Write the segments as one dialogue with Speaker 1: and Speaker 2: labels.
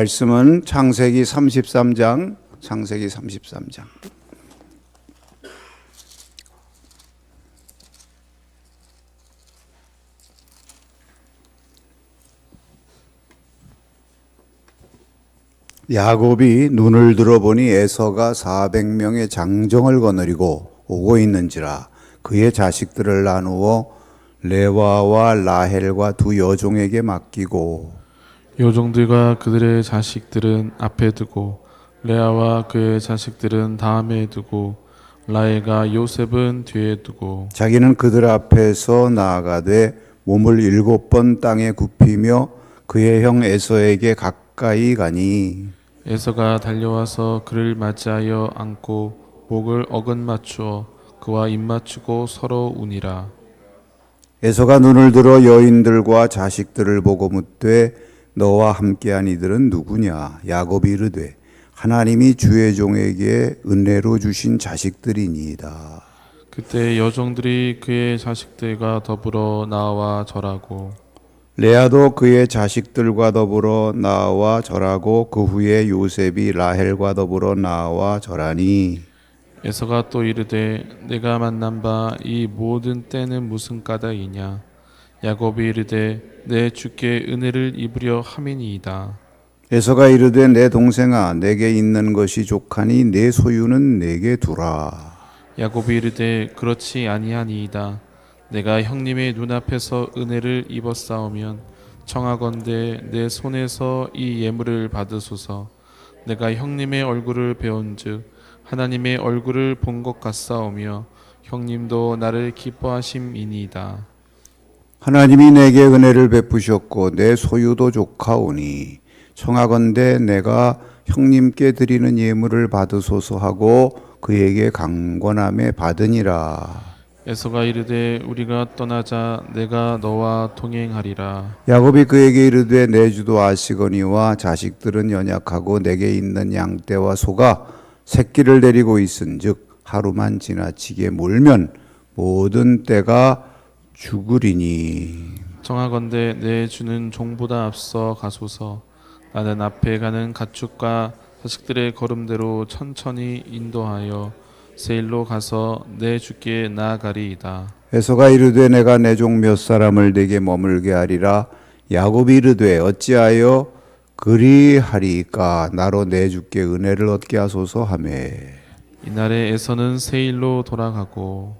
Speaker 1: 말씀은 창세기 33장, 창세기 33장. 야곱이 눈을 들어보니 에서가 400명의 장정을 거느리고 오고 있는지라 그의 자식들을 나누어 레와와 라헬과 두 여종에게 맡기고
Speaker 2: 요종들과 그들의 자식들은 앞에 두고 레아와 그의 자식들은 다음에 두고 라헬과 요셉은 뒤에 두고.
Speaker 1: 자기는 그들 앞에서 나아가되 몸을 일곱 번 땅에 굽히며 그의 형 에서에게 가까이 가니.
Speaker 2: 에서가 달려와서 그를 맞이하여 안고 목을 어긋 맞추어 그와 입 맞추고 서로 우니라.
Speaker 1: 에서가 눈을 들어 여인들과 자식들을 보고 묻되 너와 함께한 이들은 누구냐? 야곱이 이르되 하나님이 주의 종에게 은혜로 주신 자식들이니이다.
Speaker 2: 그때 여종들이 그의 자식들과 더불어 나와 절하고
Speaker 1: 레아도 그의 자식들과 더불어 나와 절하고 그 후에 요셉이 라헬과 더불어 나와 절하니.
Speaker 2: 에서가 또 이르되 내가 만난 바 이 모든 때는 무슨 까닭이냐 야곱이 이르되 내 주께 은혜를 입으려 함이니이다.
Speaker 1: 에서가 이르되 내 동생아 내게 있는 것이 족하니 내 소유는 내게 두라.
Speaker 2: 야곱이 이르되 그렇지 아니하니이다. 내가 형님의 눈앞에서 은혜를 입었사오면 청하건대 내 손에서 이 예물을 받으소서. 내가 형님의 얼굴을 배운즉 하나님의 얼굴을 본 것 같사오며 형님도 나를 기뻐하심이니이다
Speaker 1: 하나님이 내게 은혜를 베푸셨고 내 소유도 족하오니 청하건대 내가 형님께 드리는 예물을 받으소서 하고 그에게 강권함에 받으니라.
Speaker 2: 에서가 이르되 우리가 떠나자 내가 너와 동행하리라.
Speaker 1: 야곱이 그에게 이르되 내 주도 아시거니와 자식들은 연약하고 내게 있는 양떼와 소가 새끼를 데리고 있은즉 하루만 지나치게 몰면 모든 때가 죽으리니.
Speaker 2: 정하건대 내 주는 종보다 앞서 가소서. 나는 앞에 가는 가축과 자식들의 걸음대로 천천히 인도하여 세일로 가서 내 주께 나아가리이다.
Speaker 1: 에서가 이르되 내가 내 종 몇 사람을 내게 머물게 하리라. 야곱이 이르되 어찌하여 그리하리까? 나로 내 주께 은혜를 얻게 하소서 하매.
Speaker 2: 이날에 에서는 세일로 돌아가고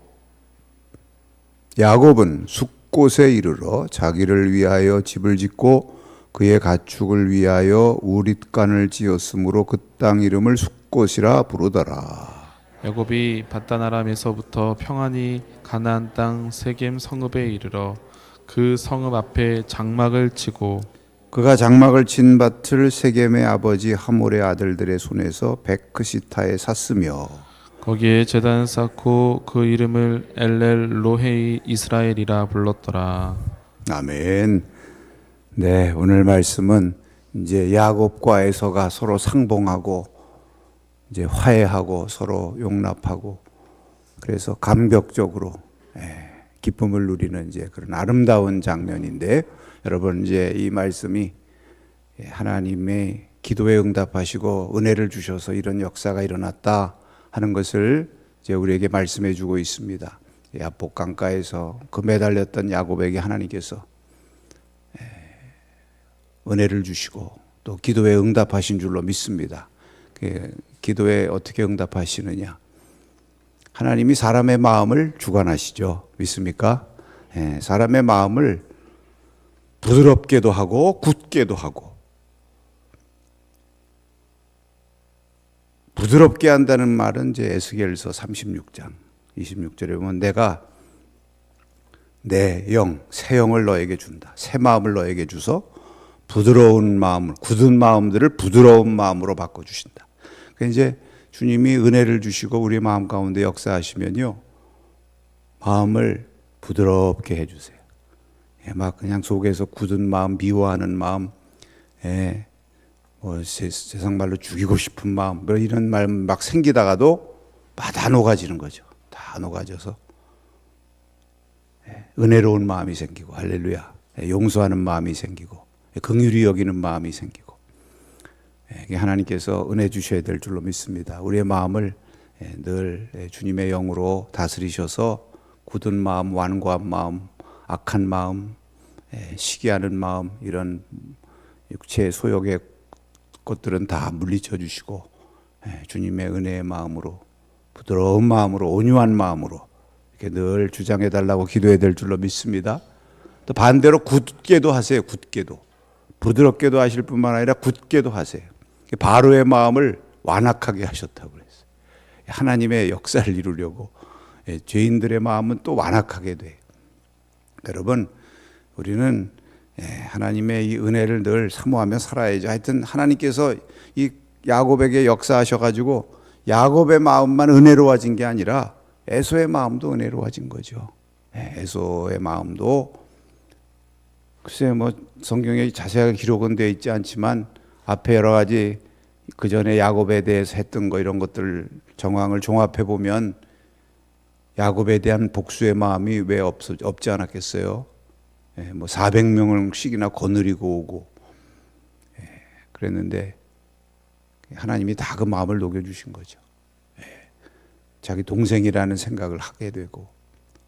Speaker 1: 야곱은 숲곳에 이르러 자기를 위하여 집을 짓고 그의 가축을 위하여 우릿간을 지었으므로 그 땅 이름을 숲곳이라 부르더라.
Speaker 2: 야곱이 바다나람에서부터 평안히 가나안 땅 세겜 성읍에 이르러 그 성읍 앞에 장막을 치고
Speaker 1: 그가 장막을 친 밭을 세겜의 아버지 하몰의 아들들의 손에서 베크시타에 샀으며
Speaker 2: 거기에 제단을 쌓고 그 이름을 엘렐 로헤이 이스라엘이라 불렀더라
Speaker 1: 아멘. 네, 오늘 말씀은 이제 야곱과 에서가 서로 상봉하고 이제 화해하고 서로 용납하고 그래서 감격적으로 예, 기쁨을 누리는 이제 그런 아름다운 장면인데 여러분 이제 이 말씀이 예, 하나님의 기도에 응답하시고 은혜를 주셔서 이런 역사가 일어났다 하는 것을 이제 우리에게 말씀해 주고 있습니다. 야복 강가에서 그 매달렸던 야곱에게 하나님께서 은혜를 주시고 또 기도에 응답하신 줄로 믿습니다. 그 기도에 어떻게 응답하시느냐? 하나님이 사람의 마음을 주관하시죠. 믿습니까? 예, 사람의 마음을 부드럽게도 하고 굳게도 하고 부드럽게 한다는 말은 이제 에스겔서 36장 26절에 보면 내가 내 영, 새 영을 너에게 준다. 새 마음을 너에게 주서 부드러운 마음을, 굳은 마음들을 부드러운 마음으로 바꿔주신다. 그 이제 주님이 은혜를 주시고 우리 마음 가운데 역사하시면요. 마음을 부드럽게 해주세요. 예, 막 그냥 속에서 굳은 마음, 미워하는 마음, 예, 뭐 세, 세상 말로 죽이고 싶은 마음, 뭐 이런 말 막 생기다가도 다 녹아지는 거죠. 다 녹아져서 예, 은혜로운 마음이 생기고 할렐루야. 예, 용서하는 마음이 생기고 긍휼히 여기는 마음이 생기고 하나님께서 은혜 주셔야 될 줄로 믿습니다. 우리의 마음을 예, 늘 예, 주님의 영으로 다스리셔서 굳은 마음, 완고한 마음, 악한 마음, 예, 시기하는 마음 이런 육체의 소욕의 것들은 다 물리쳐 주시고 예, 주님의 은혜의 마음으로 부드러운 마음으로 온유한 마음으로 이렇게 늘 주장해 달라고 기도해야 될 줄로 믿습니다. 또 반대로 굳게도 하세요. 굳게도 부드럽게도 하실 뿐만 아니라 굳게도 하세요. 바로의 마음을 완악하게 하셨다고 그랬어요. 하나님의 역사를 이루려고 예, 죄인들의 마음은 또 완악하게 돼. 여러분 우리는 예, 하나님의 이 은혜를 늘 사모하며 살아야죠. 하여튼 하나님께서 이 야곱에게 역사하셔가지고 야곱의 마음만 은혜로워진 게 아니라 에서의 마음도 은혜로워진 거죠. 예, 에서의 마음도 글쎄 뭐 성경에 자세하게 기록은 되어 있지 않지만 앞에 여러 가지 그 전에 야곱에 대해서 했던 거 이런 것들 정황을 종합해 보면 야곱에 대한 복수의 마음이 왜 없, 없지 않았겠어요? 예, 뭐 400명씩이나 거느리고 오고 예, 그랬는데 하나님이 다 그 마음을 녹여주신 거죠. 예, 자기 동생이라는 생각을 하게 되고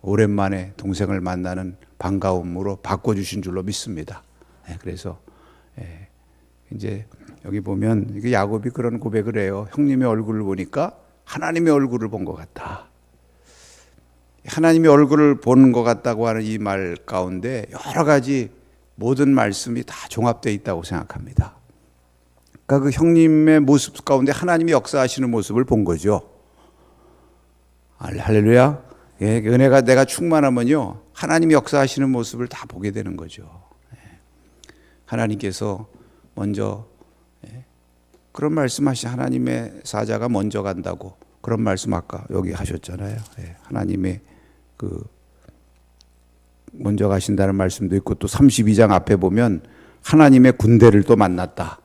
Speaker 1: 오랜만에 동생을 만나는 반가움으로 바꿔주신 줄로 믿습니다. 예, 그래서 예, 이제 여기 보면 야곱이 그런 고백을 해요. 형님의 얼굴을 보니까 하나님의 얼굴을 본 것 같다. 하나님의 얼굴을 보는 것 같다고 하는 이 말 가운데 여러 가지 모든 말씀이 다 종합되어 있다고 생각합니다. 그러니까 그 형님의 모습 가운데 하나님이 역사하시는 모습을 본 거죠. 할렐루야. 예, 은혜가 내가 충만하면요. 하나님이 역사하시는 모습을 다 보게 되는 거죠. 예. 하나님께서 먼저 예, 그런 말씀하시 하나님의 사자가 먼저 간다고 그런 말씀 아까 여기 하셨잖아요. 예, 하나님의 그 먼저 가신다는 말씀도 있고 또 32장 앞에 보면 하나님의 군대를 또 만났다.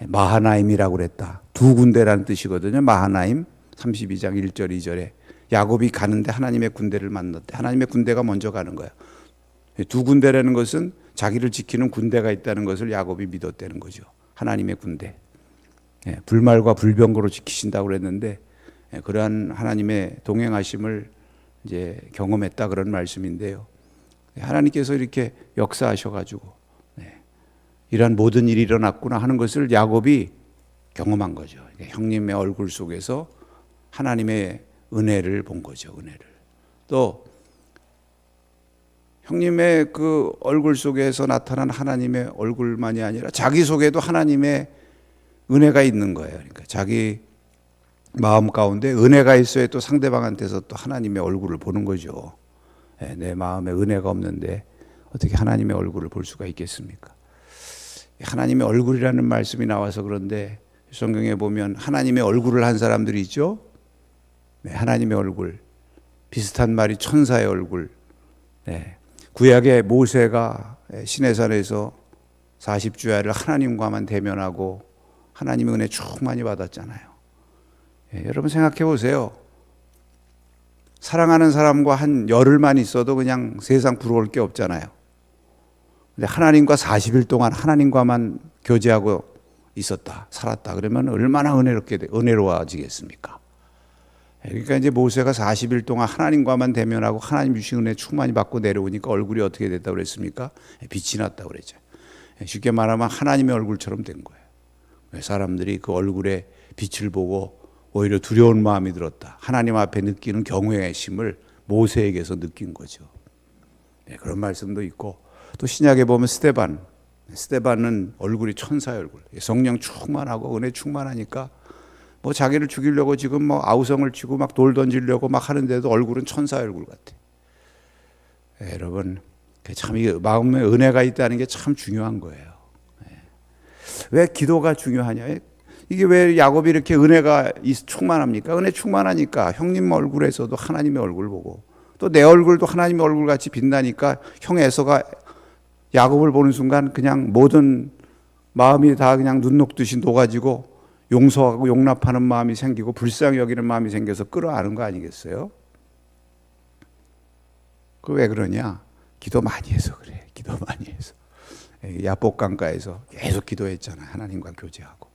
Speaker 1: 예, 마하나임이라고 그랬다. 두 군대라는 뜻이거든요. 마하나임 32장 1절 2절에 야곱이 가는데 하나님의 군대를 만났대. 하나님의 군대가 먼저 가는 거야. 두 군대라는 것은 자기를 지키는 군대가 있다는 것을 야곱이 믿었다는 거죠. 하나님의 군대. 예, 불말과 불병거로 지키신다고 그랬는데 예, 그러한 하나님의 동행하심을 이제 경험했다 그런 말씀인데요. 예, 하나님께서 이렇게 역사하셔가지고 네, 이러한 모든 일이 일어났구나 하는 것을 야곱이 경험한 거죠. 형님의 얼굴 속에서 하나님의 은혜를 본 거죠. 은혜를. 또 형님의 그 얼굴 속에서 나타난 하나님의 얼굴만이 아니라 자기 속에도 하나님의 은혜가 있는 거예요. 그러니까 자기 마음 가운데 은혜가 있어야 또 상대방한테서 또 하나님의 얼굴을 보는 거죠. 예, 내 마음에 은혜가 없는데 어떻게 하나님의 얼굴을 볼 수가 있겠습니까? 하나님의 얼굴이라는 말씀이 나와서 그런데 성경에 보면 하나님의 얼굴을 한 사람들이 있죠. 네, 하나님의 얼굴 비슷한 말이 천사의 얼굴. 네. 구약의 모세가 시내산에서 40주야를 하나님과만 대면하고 하나님의 은혜 충만히 받았잖아요. 예, 여러분 생각해 보세요. 사랑하는 사람과 한 열흘만 있어도 그냥 세상 부러울 게 없잖아요. 근데 하나님과 40일 동안 하나님과만 교제하고 있었다, 살았다. 그러면 얼마나 은혜롭게, 은혜로워지겠습니까? 그러니까 이제 모세가 40일 동안 하나님과만 대면하고 하나님 주신 은혜 충만히 받고 내려오니까 얼굴이 어떻게 됐다고 그랬습니까? 빛이 났다고 그랬죠. 쉽게 말하면 하나님의 얼굴처럼 된 거예요. 사람들이 그 얼굴에 빛을 보고 오히려 두려운 마음이 들었다. 하나님 앞에 느끼는 경외의 심을 모세에게서 느낀 거죠. 네, 그런 말씀도 있고 또 신약에 보면 스테반, 스테반은 얼굴이 천사의 얼굴, 성령 충만하고 은혜 충만하니까 뭐 자기를 죽이려고 지금 뭐 아우성을 치고 막 돌 던지려고 막 하는데도 얼굴은 천사 얼굴 같아. 예, 여러분 참이 마음에 은혜가 있다는 게 참 중요한 거예요. 예. 왜 기도가 중요하냐? 이게 왜 야곱이 이렇게 은혜가 충만합니까? 은혜 충만하니까 형님 얼굴에서도 하나님의 얼굴 보고 또 내 얼굴도 하나님의 얼굴 같이 빛나니까 형 에서가 야곱을 보는 순간 그냥 모든 마음이 다 그냥 눈 녹듯이 녹아지고 용서하고 용납하는 마음이 생기고 불쌍히 여기는 마음이 생겨서 끌어안은 거 아니겠어요? 그 왜 그러냐? 기도 많이 해서 그래. 기도 많이 해서. 야복강가에서 계속 기도했잖아. 하나님과 교제하고.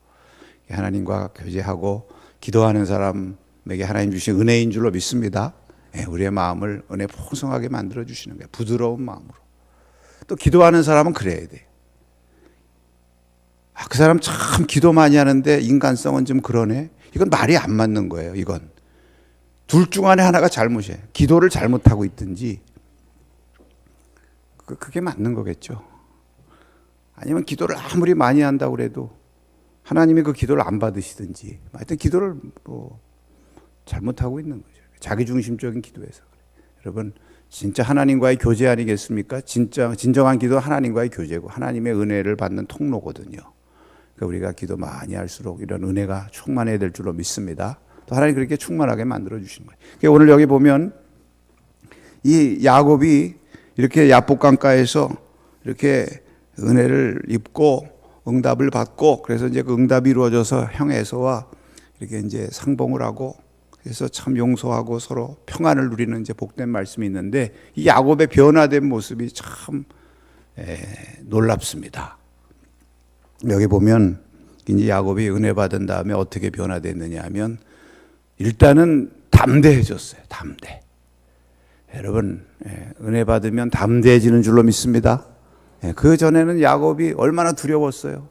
Speaker 1: 하나님과 교제하고 기도하는 사람에게 하나님 주신 은혜인 줄로 믿습니다. 예, 우리의 마음을 은혜 풍성하게 만들어 주시는 거예요. 부드러운 마음으로. 또 기도하는 사람은 그래야 돼. 아, 그 사람 참 기도 많이 하는데 인간성은 좀 그러네. 이건 말이 안 맞는 거예요. 이건 둘 중 안에 하나가 잘못이에요. 기도를 잘못하고 있든지 그- 그게 맞는 거겠죠. 아니면 기도를 아무리 많이 한다고 그래도 하나님이 그 기도를 안 받으시든지 하여튼 기도를 뭐 잘못하고 있는 거죠. 자기 중심적인 기도에서. 여러분 진짜 하나님과의 교제 아니겠습니까? 진짜 진정한 기도 는 하나님과의 교제고 하나님의 은혜를 받는 통로거든요. 그러니까 우리가 기도 많이 할수록 이런 은혜가 충만해야 될 줄로 믿습니다. 또 하나님 그렇게 충만하게 만들어 주시는 거예요. 그러니까 오늘 여기 보면 이 야곱이 이렇게 야복강가에서 이렇게 은혜를 입고 응답을 받고 그래서 이제 그 응답이 이루어져서 형 에서와 이렇게 이제 상봉을 하고 그래서 참 용서하고 서로 평안을 누리는 이제 복된 말씀이 있는데 이 야곱의 변화된 모습이 참 에, 놀랍습니다. 여기 보면 이제 야곱이 은혜 받은 다음에 어떻게 변화됐느냐 하면 일단은 담대해졌어요. 담대. 여러분 예, 은혜 받으면 담대해지는 줄로 믿습니다. 예, 그 전에는 야곱이 얼마나 두려웠어요.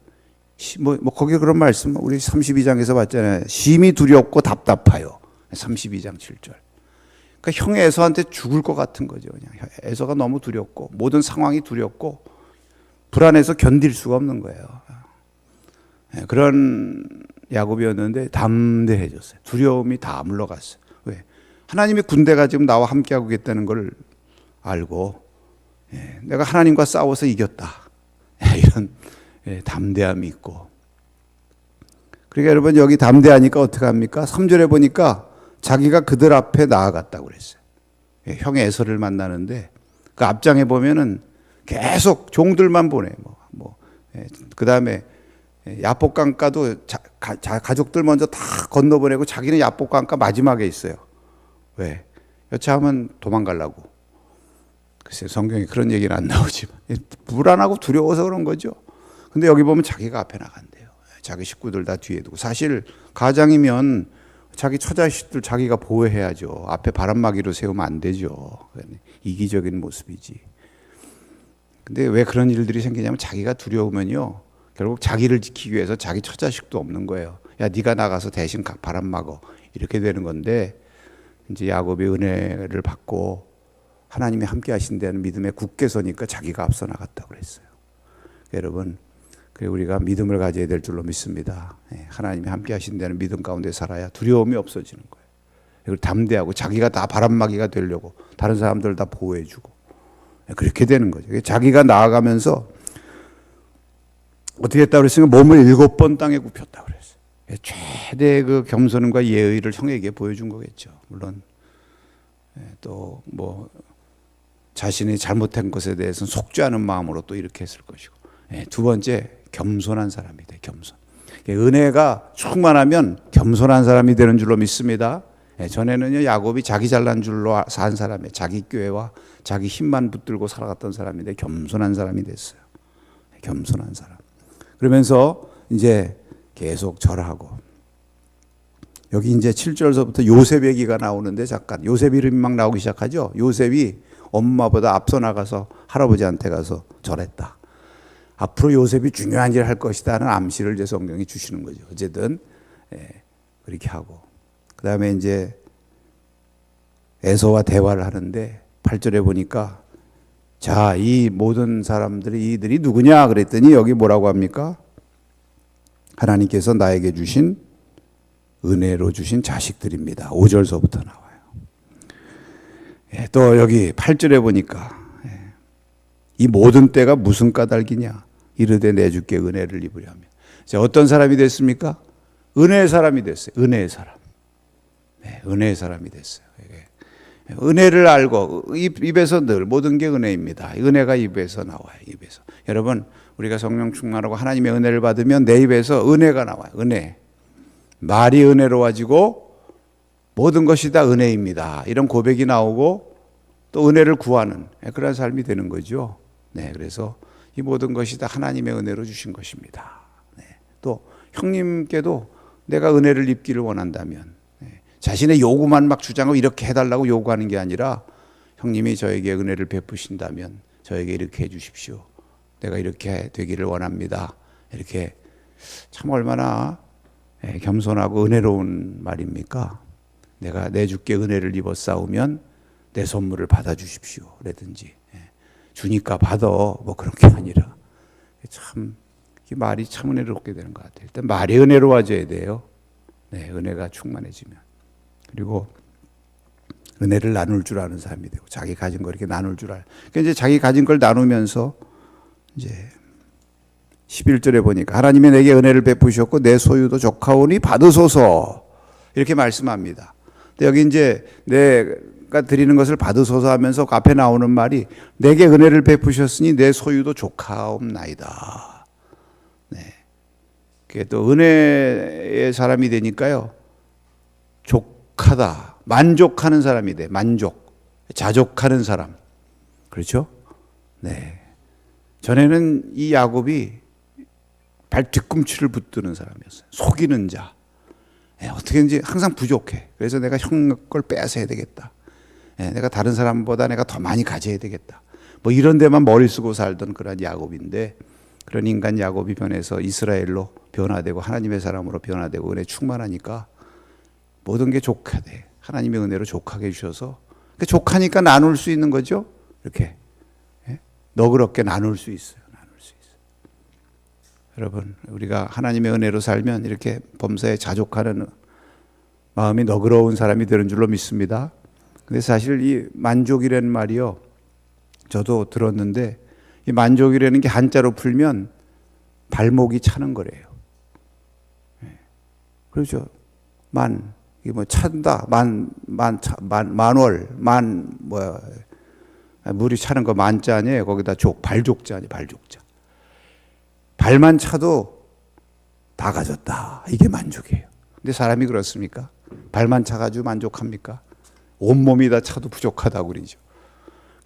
Speaker 1: 시- 뭐, 뭐 거기 그런 말씀 우리 32장에서 봤잖아요. 심히 두렵고 답답하여. 32장 7절. 그러니까 형 에서한테 죽을 것 같은 거죠. 그냥 에서가 너무 두렵고 모든 상황이 두렵고 불안해서 견딜 수가 없는 거예요. 예, 그런 야곱이었는데 담대해졌어요. 두려움이 다 물러갔어요. 왜? 하나님의 군대가 지금 나와 함께하고 있다는 걸 알고 예, 내가 하나님과 싸워서 이겼다. 예, 이런 예, 담대함이 있고. 그러니까 여러분 여기 담대하니까 어떻게 합니까? 3절에 보니까 자기가 그들 앞에 나아갔다고 그랬어요. 예, 형의 에서를 만나는데 그 앞장에 보면은 계속 종들만 보내. 뭐, 뭐. 예, 그 다음에 야복강가도 자, 가, 자, 가 족들 먼저 다 건너보내고 자기는 야복강가 마지막에 있어요. 왜? 여차하면 도망가려고. 글쎄 성경에 그런 얘기는 안 나오지만 불안하고 두려워서 그런 거죠. 근데 여기 보면 자기가 앞에 나간대요. 자기 식구들 다 뒤에 두고 사실 가장이면 자기 처자식들 자기가 보호해야죠. 앞에 바람막이로 세우면 안 되죠. 이기적인 모습이지. 근데 왜 그런 일들이 생기냐면 자기가 두려우면요. 결국 자기를 지키기 위해서 자기 처자식도 없는 거예요. 야, 네가 나가서 대신 각 바람 막어. 이렇게 되는 건데 이제 야곱이 은혜를 받고 하나님이 함께 하신다는 믿음에 굳게 서니까 자기가 앞서 나갔다고 그랬어요. 여러분, 그래 우리가 믿음을 가져야 될 줄로 믿습니다. 예, 하나님이 함께 하신다는 믿음 가운데 살아야 두려움이 없어지는 거예요. 그리고 담대하고 자기가 다 바람막이가 되려고 다른 사람들 다 보호해주고 예, 그렇게 되는 거죠. 자기가 나아가면서 어떻게 했다 그랬으니까 몸을 일곱 번 땅에 굽혔다 그랬어요. 예, 최대 그 겸손과 예의를 형에게 보여준 거겠죠. 물론 예, 또뭐 자신이 잘못한 것에 대해서는 속죄하는 마음으로 또 이렇게 했을 것이고 예, 두 번째 겸손한 사람이 돼 겸손. 예, 은혜가 충만하면 겸손한 사람이 되는 줄로 믿습니다. 예, 전에는요 야곱이 자기 잘난 줄로 산 사람이 자기 교회와 자기 힘만 붙들고 살아갔던 사람인데 겸손한 사람이 됐어요. 예, 겸손한 사람. 그러면서 이제 계속 절하고 여기 이제 7절서부터 요셉 얘기가 나오는데 잠깐 요셉 이름이 막 나오기 시작하죠. 요셉이 엄마보다 앞서 나가서 할아버지한테 가서 절했다. 앞으로 요셉이 중요한 일을 할 것이다는 암시를 이제 성경이 주시는 거죠. 어쨌든 예, 그렇게 하고 그 다음에 이제 에서와 대화를 하는데 8절에 보니까 자, 이 모든 사람들이 이들이 누구냐 그랬더니 여기 뭐라고 합니까? 하나님께서 나에게 주신 은혜로 주신 자식들입니다. 5절서부터 나와요. 예, 또 여기 8절에 보니까 예, 이 모든 때가 무슨 까닭이냐? 이르되 내 주께 은혜를 입으려면. 자, 어떤 사람이 됐습니까? 은혜의 사람이 됐어요. 은혜의 사람. 네, 은혜의 사람이 됐어요. 이게. 은혜를 알고 입, 입에서 늘 모든 게 은혜입니다. 은혜가 입에서 나와요. 입에서. 여러분 우리가 성령 충만하고 하나님의 은혜를 받으면 내 입에서 은혜가 나와요. 은혜. 말이 은혜로워지고 모든 것이 다 은혜입니다. 이런 고백이 나오고 또 은혜를 구하는 그런 삶이 되는 거죠. 네, 그래서 이 모든 것이 다 하나님의 은혜로 주신 것입니다. 네, 또 형님께도 내가 은혜를 입기를 원한다면 예, 자신의 요구만 막 주장하고 이렇게 해달라고 요구하는 게 아니라 형님이 저에게 은혜를 베푸신다면 저에게 이렇게 해주십시오. 내가 이렇게 되기를 원합니다. 이렇게 참 얼마나 예, 겸손하고 은혜로운 말입니까? 내가 내 주께 은혜를 입어 싸우면 내 선물을 받아 주십시오. 라든지 예, 주니까 받아 뭐 그런 게 아니라 참이 말이 참 은혜롭게 되는 것 같아요. 일단 말이 은혜로워져야 돼요. 네, 은혜가 충만해지면 그리고 은혜를 나눌 줄 아는 사람이 되고 자기 가진 거 이렇게 나눌 줄 알. 그러니까 이제 자기 가진 걸 나누면서 이제 11절에 보니까 하나님이 내게 은혜를 베푸셨고 내 소유도 조카오니 받으소서 이렇게 말씀합니다. 근데 여기 이제 내가 드리는 것을 받으소서 하면서 그 앞에 나오는 말이 내게 은혜를 베푸셨으니 내 소유도 조카옵나이다. 네. 그게 또 은혜의 사람이 되니까요. 족하다. 만족하는 사람이 돼. 만족. 자족하는 사람. 그렇죠? 네. 전에는 이 야곱이 발 뒤꿈치를 붙드는 사람이었어요. 속이는 자. 예, 어떻게든지 항상 부족해. 그래서 내가 형 걸 빼앗아야 되겠다. 예, 내가 다른 사람보다 내가 더 많이 가져야 되겠다. 뭐 이런 데만 머리 쓰고 살던 그런 야곱인데 그런 인간 야곱이 변해서 이스라엘로 변화되고 하나님의 사람으로 변화되고 은혜 충만하니까 모든 게 족하대. 하나님의 은혜로 족하게 해주셔서 그 족하니까 나눌 수 있는 거죠. 이렇게 예? 너그럽게. 나눌 수 있어요. 여러분 우리가 하나님의 은혜로 살면 이렇게 범사에 자족하는 마음이 너그러운 사람이 되는 줄로 믿습니다. 근데 사실 이 만족이라는 말이요. 저도 들었는데 이 만족이라는 게 한자로 풀면 발목이 차는 거래요. 예. 그렇죠. 만 이게 뭐 찬다 만만만 만월 만 뭐야 물이 차는 거 만자 아니에요. 거기다 족 발족자 아니 발족자. 발만 차도 다 가졌다. 이게 만족이에요. 근데 사람이 그렇습니까? 발만 차가지고 만족합니까? 온 몸이 다 차도 부족하다고 그러죠.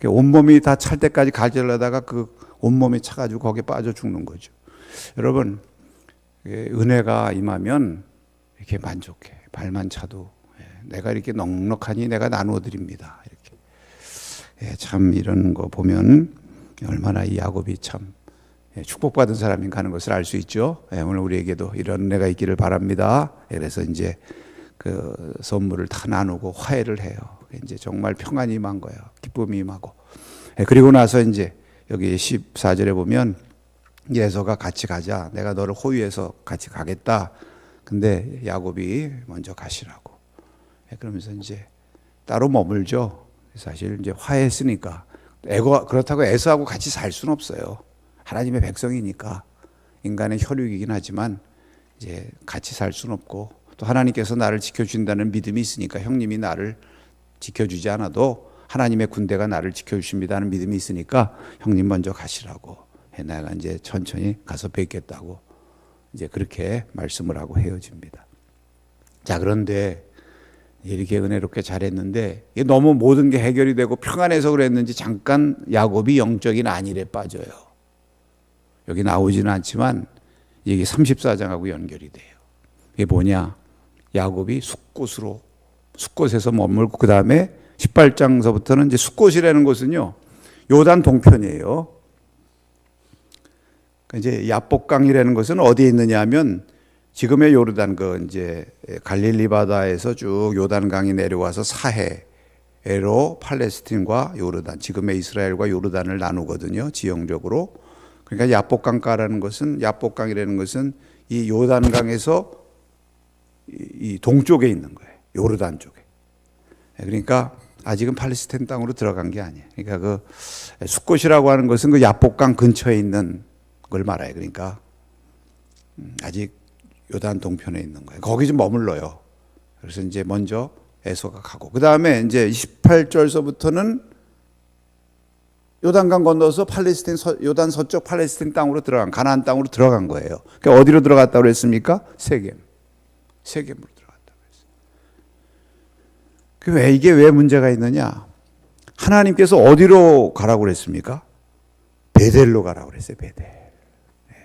Speaker 1: 온 몸이 다 찰 때까지 가지려다가 그 온몸이 차가지고 거기에 빠져 죽는 거죠. 여러분, 예, 은혜가 임하면 이렇게 만족해. 발만 차도. 예, 내가 이렇게 넉넉하니 내가 나누어 드립니다. 이렇게. 예, 참 이런 거 보면 얼마나 이 야곱이 참 예, 축복받은 사람인가 하는 것을 알 수 있죠. 오늘 우리에게도 이런 은혜가 있기를 바랍니다. 그래서 이제 그 선물을 다 나누고 화해를 해요. 이제 정말 평안이 임한 거예요. 기쁨이 임하고. 그리고 나서 이제 여기 14절에 보면 예서가 같이 가자. 내가 너를 호위해서 같이 가겠다. 근데 야곱이 먼저 가시라고. 그러면서 이제 따로 머물죠. 사실 이제 화해했으니까 애고 그렇다고 에서하고 같이 살 수는 없어요. 하나님의 백성이니까 인간의 혈육이긴 하지만 이제 같이 살 수는 없고 또 하나님께서 나를 지켜준다는 믿음이 있으니까 형님이 나를 지켜주지 않아도 하나님의 군대가 나를 지켜주십니다 하는 믿음이 있으니까 형님 먼저 가시라고 해 내가 이제 천천히 가서 뵙겠다고 이제 그렇게 말씀을 하고 헤어집니다. 자 그런데 이렇게 은혜롭게 잘했는데 너무 모든 게 해결이 되고 평안해서 그랬는지 잠깐 야곱이 영적인 안일에 빠져요. 여기 나오지는 않지만 이게 34장하고 연결이 돼요. 이게 뭐냐? 야곱이 숫곳으로 숫곳에서 머물고 그 다음에 18장서부터는 이제 숫곳이라는 곳은요 요단 동편이에요. 이제 야복강이라는 것은 어디에 있느냐하면 지금의 요르단 그 이제 갈릴리 바다에서 쭉 요단강이 내려와서 사해로 팔레스틴과 요르단 지금의 이스라엘과 요르단을 나누거든요 지형적으로. 그러니까 야복강가라는 것은 야복강이라는 것은 이 요단강에서 이 동쪽에 있는 거예요. 요르단 쪽에. 그러니까 아직은 팔레스타인 땅으로 들어간 게 아니에요. 그러니까 그 숫곳이라고 하는 것은 그 야복강 근처에 있는 걸 말해요. 그러니까 음, 아직 요단 동편에 있는 거예요. 거기 좀 머물러요. 그래서 이제 먼저 에서가 가고 그 다음에 이제 28절서부터는 요단강 건너서 팔레스틴 서, 요단 서쪽 팔레스틴 땅으로 들어간 가나안 땅으로 들어간 거예요. 그러니까 어디로 들어갔다고 그랬습니까? 세겜. 세겜으로 들어갔다고 했어요. 그왜 이게 왜 문제가 있느냐? 하나님께서 어디로 가라고 그랬습니까? 베델로 가라고 그랬어요. 베델.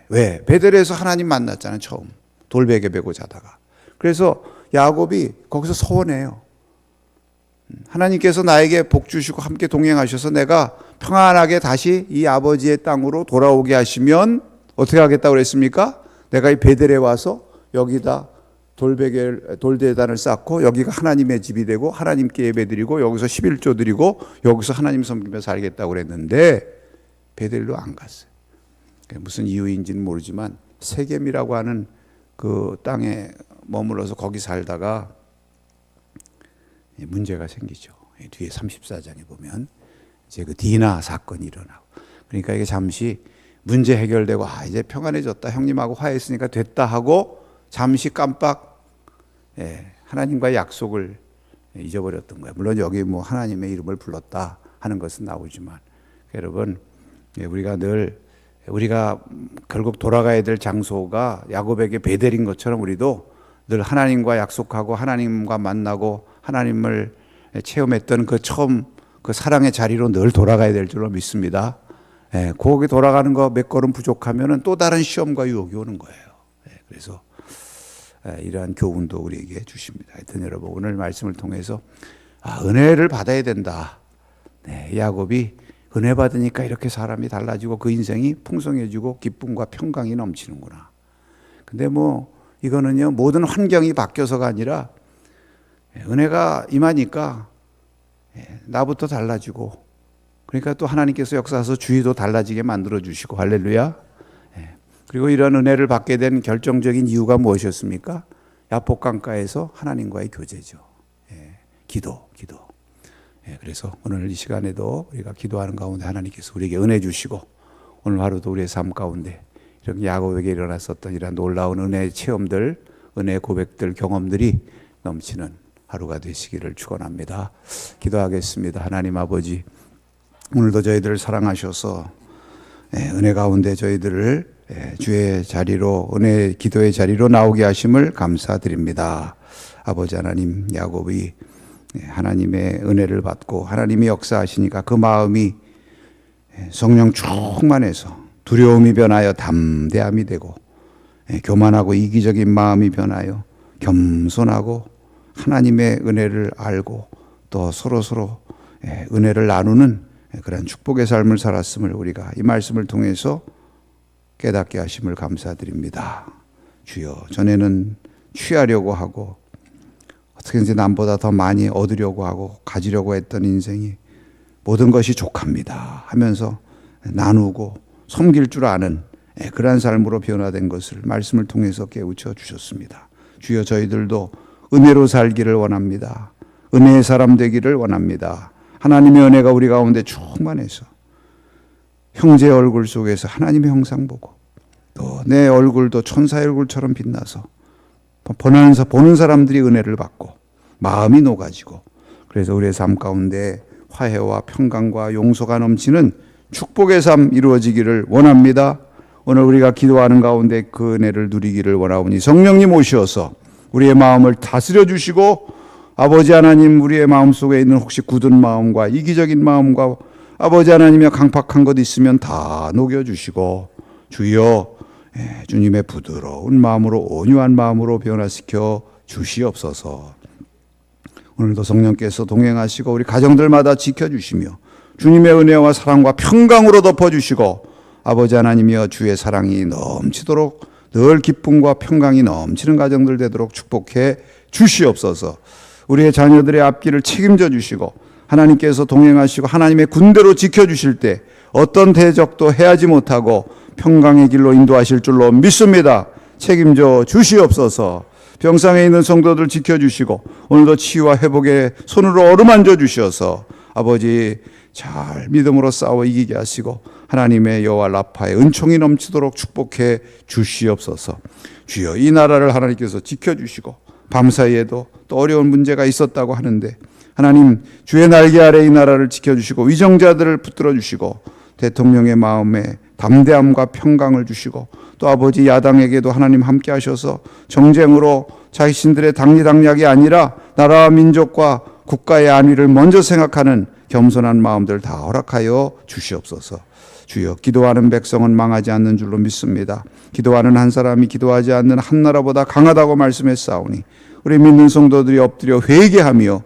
Speaker 1: 왜? 베델에서 하나님 만났잖아요. 처음. 돌베개 베고 자다가. 그래서 야곱이 거기서 서원해요. 음, 하나님께서 나에게 복 주시고 함께 동행하셔서 내가 평안하게 다시 이 아버지의 땅으로 돌아오게 하시면 어떻게 하겠다고 그랬습니까? 내가 이 베델에 와서 여기다 돌베개 돌대단을 쌓고 여기가 하나님의 집이 되고 하나님께 예배드리고 여기서 11조 드리고 여기서 하나님 섬기며 살겠다고 그랬는데 베델로 안 갔어요. 무슨 이유인지는 모르지만 세겜이라고 하는 그 땅에 머물러서 거기 살다가 문제가 생기죠. 뒤에 34장에 보면 이제 그 디나 사건이 일어나고 그러니까 이게 잠시 문제 해결되고 아 이제 평안해졌다 형님하고 화해했으니까 됐다 하고 잠시 깜빡 예, 하나님과의 약속을 잊어버렸던 거예요. 물론 여기 뭐 하나님의 이름을 불렀다 하는 것은 나오지만 여러분 예, 우리가 늘 우리가 결국 돌아가야 될 장소가 야곱에게 베델인 것처럼 우리도 늘 하나님과 약속하고 하나님과 만나고 하나님을 체험했던 그 처음 그 사랑의 자리로 늘 돌아가야 될 줄로 믿습니다. 예, 거기 돌아가는 거 몇 걸음 부족하면은 또 다른 시험과 유혹이 오는 거예요. 예, 그래서 예, 이러한 교훈도 우리에게 주십니다. 하여튼 여러분 오늘 말씀을 통해서 아, 은혜를 받아야 된다. 네, 야곱이 은혜 받으니까 이렇게 사람이 달라지고 그 인생이 풍성해지고 기쁨과 평강이 넘치는구나. 근데 뭐 이거는요 모든 환경이 바뀌어서가 아니라 예, 은혜가 임하니까 예, 나부터 달라지고 그러니까 또 하나님께서 역사하셔서 주위도 달라지게 만들어 주시고 할렐루야. 예. 그리고 이런 은혜를 받게 된 결정적인 이유가 무엇이었습니까? 야복 강가에서 하나님과의 교제죠. 예. 기도, 기도. 예. 그래서 오늘 이 시간에도 우리가 기도하는 가운데 하나님께서 우리에게 은혜 주시고 오늘 하루도 우리의 삶 가운데 이런 야곱에게 일어났었던 이런 놀라운 은혜의 체험들, 은혜의 고백들, 경험들이 넘치는 하루가 되시기를 축원합니다. 기도하겠습니다. 하나님 아버지 오늘도 저희들을 사랑하셔서 예, 은혜 가운데 저희들을 예, 주의 자리로 은혜 기도의 자리로 나오게 하심을 감사드립니다. 아버지 하나님 야곱이 예, 하나님의 은혜를 받고 하나님이 역사하시니까 그 마음이 예, 성령 충만해서 두려움이 변하여 담대함이 되고 예, 교만하고 이기적인 마음이 변하여 겸손하고 하나님의 은혜를 알고 또 서로 서로 예, 은혜를 나누는 그런 축복의 삶을 살았음을 우리가 이 말씀을 통해서 깨닫게 하심을 감사드립니다. 주여, 전에는 취하려고 하고 어떻게든지 남보다 더 많이 얻으려고 하고 가지려고 했던 인생이 모든 것이 족합니다 하면서 나누고 섬길 줄 아는 예, 그러한 삶으로 변화된 것을 말씀을 통해서 깨우쳐 주셨습니다. 주여 저희들도 은혜로 살기를 원합니다. 은혜의 사람 되기를 원합니다. 하나님의 은혜가 우리 가운데 충만해서 형제의 얼굴 속에서 하나님의 형상 보고 또 내 얼굴도 천사의 얼굴처럼 빛나서 보는, 보는 사람들이 은혜를 받고 마음이 녹아지고 그래서 우리의 삶 가운데 화해와 평강과 용서가 넘치는 축복의 삶 이루어지기를 원합니다. 오늘 우리가 기도하는 가운데 그 은혜를 누리기를 원하오니 성령님 오시어서 우리의 마음을 다스려 주시고 아버지 하나님 우리의 마음 속에 있는 혹시 굳은 마음과 이기적인 마음과 아버지 하나님의 강팍한 것 있으면 다 녹여 주시고 주여 예, 주님의 부드러운 마음으로 온유한 마음으로 변화시켜 주시옵소서. 오늘도 성령께서 동행하시고 우리 가정들마다 지켜 주시며 주님의 은혜와 사랑과 평강으로 덮어 주시고 아버지 하나님이여 주의 사랑이 넘치도록 늘 기쁨과 평강이 넘치는 가정들 되도록 축복해 주시옵소서. 우리의 자녀들의 앞길을 책임져 주시고 하나님께서 동행하시고 하나님의 군대로 지켜 주실 때 어떤 대적도 해하지 못하고 평강의 길로 인도하실 줄로 믿습니다. 책임져 주시옵소서. 병상에 있는 성도들 지켜 주시고 오늘도 치유와 회복의 손으로 어루만져 주셔서 아버지 잘 믿음으로 싸워 이기게 하시고 하나님의 여호와 라파의 은총이 넘치도록 축복해 주시옵소서. 주여 이 나라를 하나님께서 지켜 주시고 밤사이에도 또 어려운 문제가 있었다고 하는데 하나님 주의 날개 아래 이 나라를 지켜 주시고 위정자들을 붙들어 주시고 대통령의 마음에 담대함과 평강을 주시고 또 아버지 야당에게도 하나님 함께 하셔서 정쟁으로 자신들의 당리당략이 아니라 나라와 민족과 국가의 안위를 먼저 생각하는 겸손한 마음들 다 허락하여 주시옵소서. 주여 기도하는 백성은 망하지 않는 줄로 믿습니다. 기도하는 한 사람이 기도하지 않는 한 나라보다 강하다고 말씀했사오니 우리 믿는 성도들이 엎드려 회개하며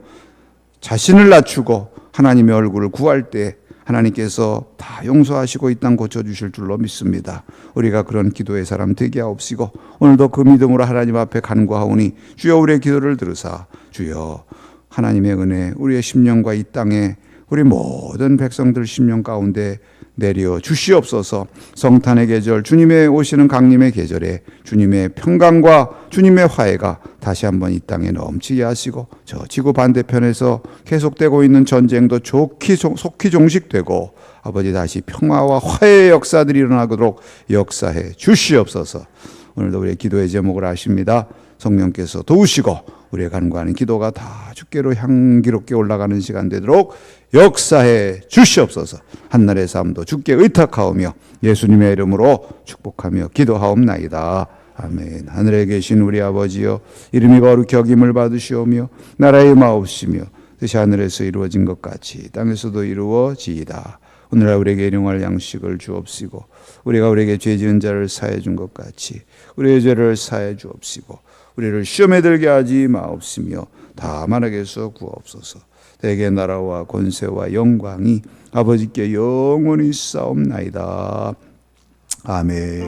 Speaker 1: 자신을 낮추고 하나님의 얼굴을 구할 때 하나님께서 다 용서하시고 이 땅 고쳐주실 줄로 믿습니다. 우리가 그런 기도의 사람 되게 하옵시고 오늘도 그 믿음으로 하나님 앞에 간구하오니 주여 우리의 기도를 들으사 주여 하나님의 은혜 우리의 심령과 이 땅에 우리 모든 백성들 심령 가운데 내려 주시옵소서. 성탄의 계절 주님의 오시는 강림의 계절에 주님의 평강과 주님의 화해가 다시 한번 이 땅에 넘치게 하시고 저 지구 반대편에서 계속되고 있는 전쟁도 좋기 속히 종식되고 아버지 다시 평화와 화해의 역사들이 일어나도록 역사해 주시옵소서. 오늘도 우리의 기도의 제목을 아십니다. 성령께서 도우시고 우리의 간구하는 기도가 다 주께로 향기롭게 올라가는 시간 되도록 역사해 주시옵소서. 한날의 삶도 주께 의탁하오며 예수님의 이름으로 축복하며 기도하옵나이다. 아멘. 하늘에 계신 우리 아버지여 이름이 거룩히 여김을 받으시오며 나라의 마옵시며 뜻이 하늘에서 이루어진 것 같이 땅에서도 이루어지이다. 오늘날 우리에게 일용할 양식을 주옵시고 우리가 우리에게 죄 지은 자를 사해 준 것 같이 우리의 죄를 사해 주옵시고 우리를 시험에 들게 하지 마옵시며 다만 하게서 구하옵소서. 대개 나라와 권세와 영광이 아버지께 영원히 싸움나이다. 아멘.